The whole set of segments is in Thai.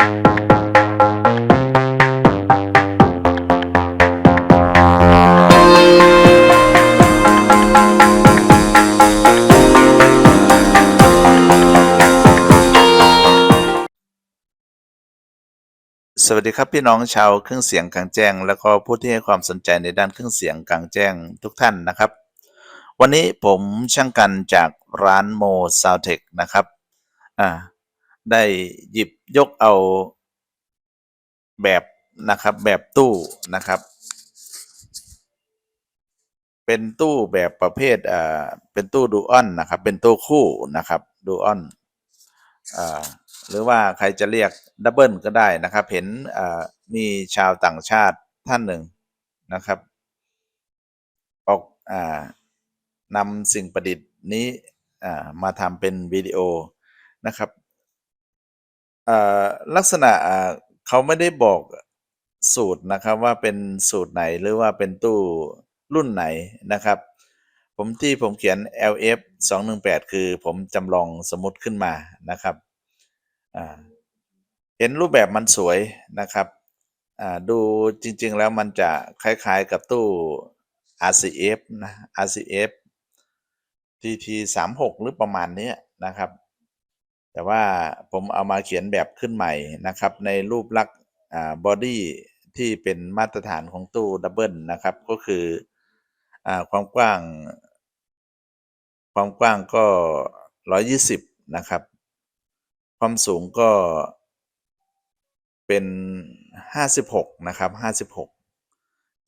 สวัสดีครับพี่น้องชาวเครื่องเสียงกลางแจ้ง แล้วก็ผู้ที่ให้ความสนใจในด้านเครื่องเสียงกลางแจ้งทุกท่านนะครับ วันนี้ผมช่างกันจากร้านโมซาวเทคนะครับอ่าได้หยิบ ยกเอาแบบนะครับ แบบตู้นะครับ เป็นตู้แบบประเภทอ่าเป็นตู้ดูออนนะครับ เป็นตู้คู่นะครับดูออนอ่าหรือว่าใครจะเรียกดับเบิลก็ได้นะครับ เห็นอ่ามีชาวต่างชาติท่านหนึ่งนะครับออกอ่านำสิ่งประดิษฐ์นี้อ่ามาทำเป็นวิดีโอนะครับ อ่าลักษณะ อ่า เขาไม่ได้บอกสูตรนะครับว่า เป็นสูตรไหน หรือว่าเป็นตู้รุ่นไหนนะครับ ผม ที่ผมเขียน LF 218 คือผมจำลองสมมติขึ้นมานะครับ อ่า เห็นรูปแบบมันสวยนะครับ อ่า ดูจริง ๆ แล้วมันจะคล้ายๆกับตู้ RCF นะ RCF TT 36 หรือประมาณนี้นะครับ แต่ว่าผมเอามาเขียนแบบขึ้นใหม่นะครับ ในรูปลักษณ์บอดี้ที่เป็นมาตรฐานของตู้ดับเบิลนะครับ ก็คืออความกว้าง ความกว้างก็ 120 นะครับ ความสูงก็เป็น 56 นะครับ 56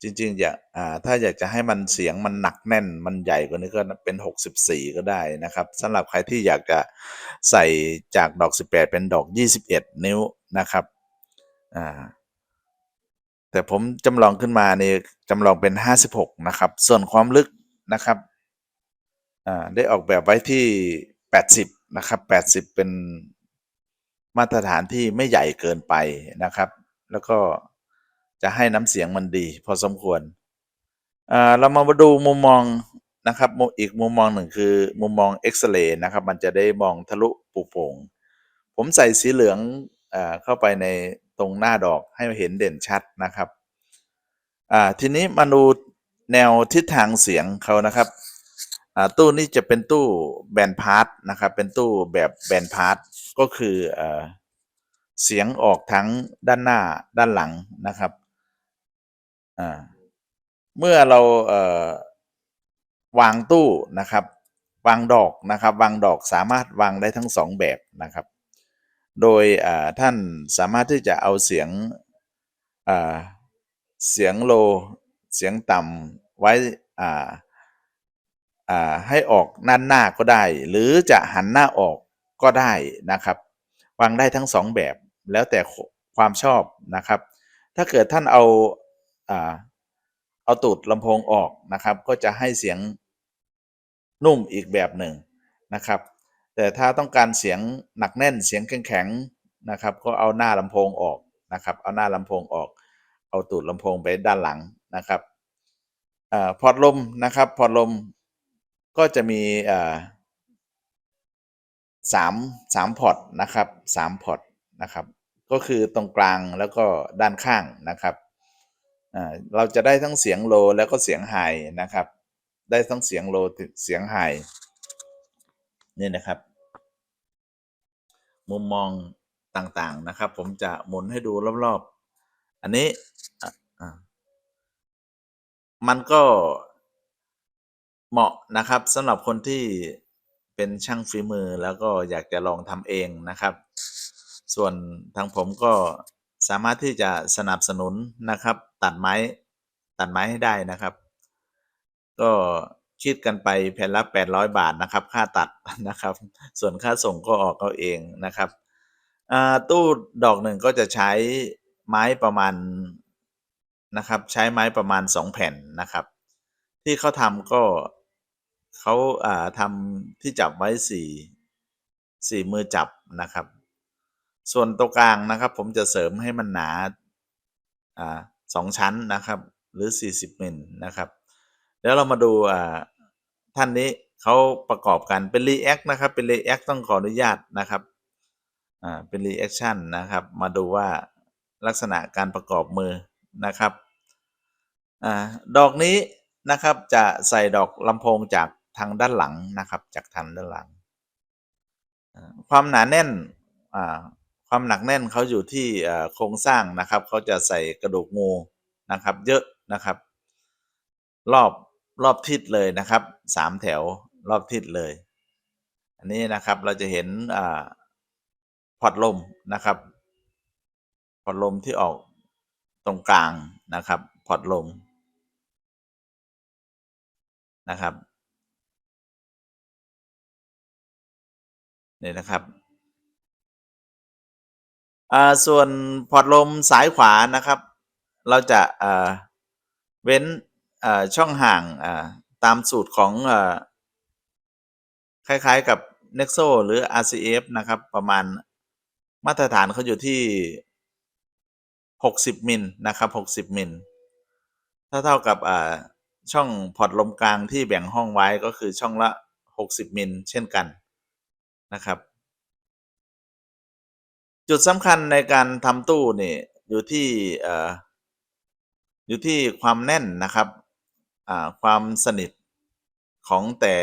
จริงๆ อยากอ่าถ้าอยากจะให้มันเสียงมันหนักแน่นมันใหญ่กว่านี้ก็เป็น 64 ก็ได้นะครับสำหรับใครที่อยากจะใส่จากดอก 18 เป็นดอก 21 นิ้วนะครับอ่าแต่ผมจำลองขึ้นมาเนี่ยจำลองเป็น 56 นะครับ ส่วนความลึกนะครับอ่าได้ออกแบบไว้ที่ 80 นะครับ 80 เป็นมาตรฐานที่ไม่ใหญ่เกินไปนะครับ แล้วก็ จะให้น้ำเสียงมันดี พอสมควรเรามาดูมุมมองนะครับอีกมุมมองหนึ่งคือมุมมองเอ็กซเรย์นะครับ มันจะได้มองทะลุปุโปร่งผมใส่สีเหลืองอเข้าไปในตรงหน้าดอกให้เห็นเด่นชัดนะครับทีนี้มาดูแนวทิศทางเสียงเขานะครับตู้นี้จะเป็นตู้แบนพาร์ทนะครับ เป็นตู้แบบแบนพาร์ทก็คืออเสียงออกทั้งด้านหน้าด้านหลังนะครับ อ่าเมื่อเราเอ่อวางตู้นะครับ วางดอกนะครับ วางดอกสามารถวางได้ทั้งสองแบบนะครับ โดยท่านสามารถที่จะเอาเสียงเสียงโล เสียงต่ำไว้ให้ออกด้านหน้าก็ได้ หรือจะหันหน้าออกก็ได้นะครับ วางได้ทั้งสองแบบแล้วแต่ความชอบนะครับ ถ้าเกิดท่านเอา อ่าเอาตูดลำโพงออกนะครับ ก็จะให้เสียงนุ่มอีกแบบหนึ่งนะครับ แต่ถ้าต้องการเสียงหนักแน่นเสียงแข็งๆนะครับ ก็เอาหน้าลำโพงออกนะครับ เอาหน้าลำโพงออก เอาตูดลำโพงไปด้านหลังนะครับอพอร์ตลมนะครับ พอร์ตลมก็จะมีสามสามพอร์ตนะครับสามพอร์ตนะครับ ก็คือตรงกลางแล้วก็ด้านข้างนะครับ เราจะได้ทั้งเสียงโลแล้วก็เสียงไฮนะครับ ได้ทั้งเสียงโลเสียงไฮนี่นะครับ มุมมองต่างๆนะครับ ผมจะหมุนให้ดูรอบๆ อันนี้มันก็เหมาะนะครับสำหรับคนที่เป็นช่างฝีมือแล้วก็อยากจะลองทำเองนะครับ ส่วนทางผมก็สามารถที่จะสนับสนุนนะครับ ตัดไม้ตัดไม้ให้ได้นะครับ ก็คิดกันไปแผ่นละ800 บาทนะครับ ค่าตัดนะครับ ส่วนค่าส่งก็ออกเอาเองนะครับตู้ดอกหนึ่งก็จะใช้ไม้ประมาณนะครับ ใช้ไม้ประมาณ 2 แผ่นนะครับ ที่เขาทำก็เขาทำที่จับไว้สี่สี่มือจับนะครับ ส่วนตรงกลางนะครับ ผมจะเสริมให้มันหนาอ่า สองชั้นนะครับ หรือ 40มิลนะครับแล้วเรามาดูท่านนี้เขาประกอบกันเป็นรีแอคนะครับ เป็นรีแอคต้องขออนุญาตนะครับอ่าเป็น reaction นะครับ มาดูว่าลักษณะการประกอบมือนะครับอ่าดอกนี้นะครับจะใส่ดอกลำโพงจากทางด้านหลังนะครับ จากทางด้านหลัง ความหนาแน่นอ่า ความหนักแน่นเขาอยู่ที่โครงสร้างนะครับเขาจะใส่กระดูกงูนะครับ เยอะนะครับ รอบรอบทิศเลยนะครับสามแถวรอบทิศเลย อันนี้นะครับเราจะเห็นอพอร์ตลมนะครับพอร์ตลมที่ออกตรงกลางนะครับพอร์ตลมนะครับนี่นะครับ อ่าส่วนพอร์ตลมสายขวานะครับ เราจะอ่าเว้นอ่าช่องห่างอ่าตามสูตรของอ่าคล้ายๆกับ Nexo หรือ RCF นะครับ ประมาณมาตรฐานเขาอยู่ที่ 60มิลนะครับ60มิลถ้าเท่ากับอ่าช่องพอร์ตลมกลางที่แบ่งห้องไว้ก็คือช่องละ 60มิลเช่นกันนะครับ จุดสำคัญในการทำตู้นี่อยู่ที่เอ่ออยู่ที่ความแน่นนะครับอ่าความสนิทของแต่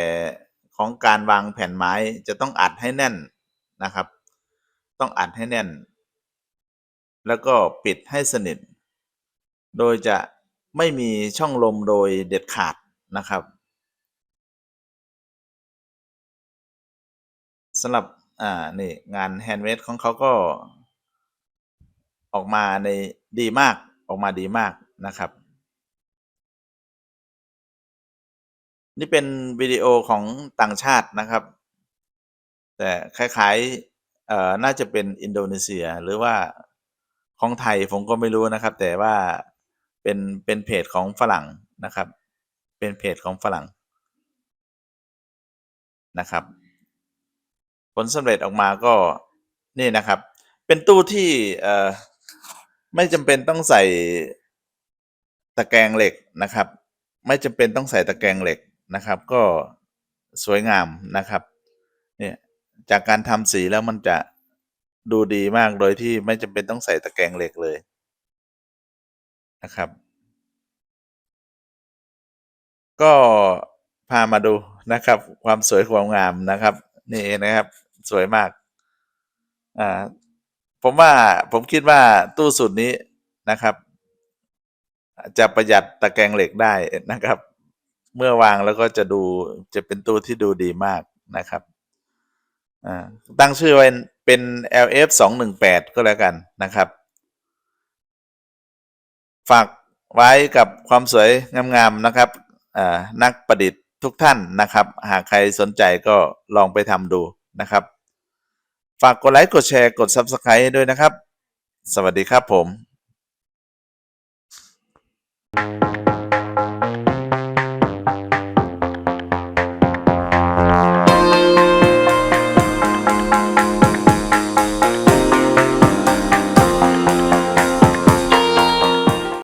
ของการวางแผ่นไม้จะต้องอัดให้แน่นนะครับ ต้องอัดให้แน่น แล้วก็ปิดให้สนิท โดยจะไม่มีช่องลมโดยเด็ดขาดนะครับสำหรับ อ่า นี่ งานแฮนด์เมดของเขาก็ ออกมาในดีมาก ออกมาดีมากนะครับ นี่เป็นวิดีโอของต่างชาตินะครับ แต่คล้ายๆเอ่อน่าจะเป็นอินโดนีเซียหรือว่าของไทยผมก็ไม่รู้นะครับ แต่ว่าเป็นเป็นเพจของฝรั่งนะครับ เป็นเพจของฝรั่งนะครับ ผลสำเร็จออกมาก็นี่นะครับ เป็นตู้ที่ไม่จำเป็นต้องใส่ตะแกรงเหล็กนะครับ ไม่จำเป็นต้องใส่ตะแกรงเหล็กนะครับ ก็สวยงามนะครับเนี่ยจากการทำสีแล้วมันจะดูดีมากโดยที่ไม่จำเป็นต้องใส่ตะแกรงเหล็กเลยนะครับ ก็พามาดูนะครับ ความสวยความงามนะครับ นี่นะครับ สวยมาก อ่า ผมว่าผมคิดว่าตู้สุดนี้นะครับ จะประหยัดตะแกรงเหล็กได้นะครับ เมื่อวางแล้วก็จะดูจะเป็นตู้ที่ดูดีมากนะครับ อ่า ตั้งชื่อไว้เป็น LF 2 1 8ก็แล้วกันนะครับ ฝากไว้กับความสวยงามๆนะครับอ่านักประดิษฐ์ทุกท่านนะครับ หากใครสนใจก็ลองไปทำดูนะครับ ฝากกดไลค์ กดแชร์ กด Subscribe ให้ด้วยนะครับ สวัสดีครับผม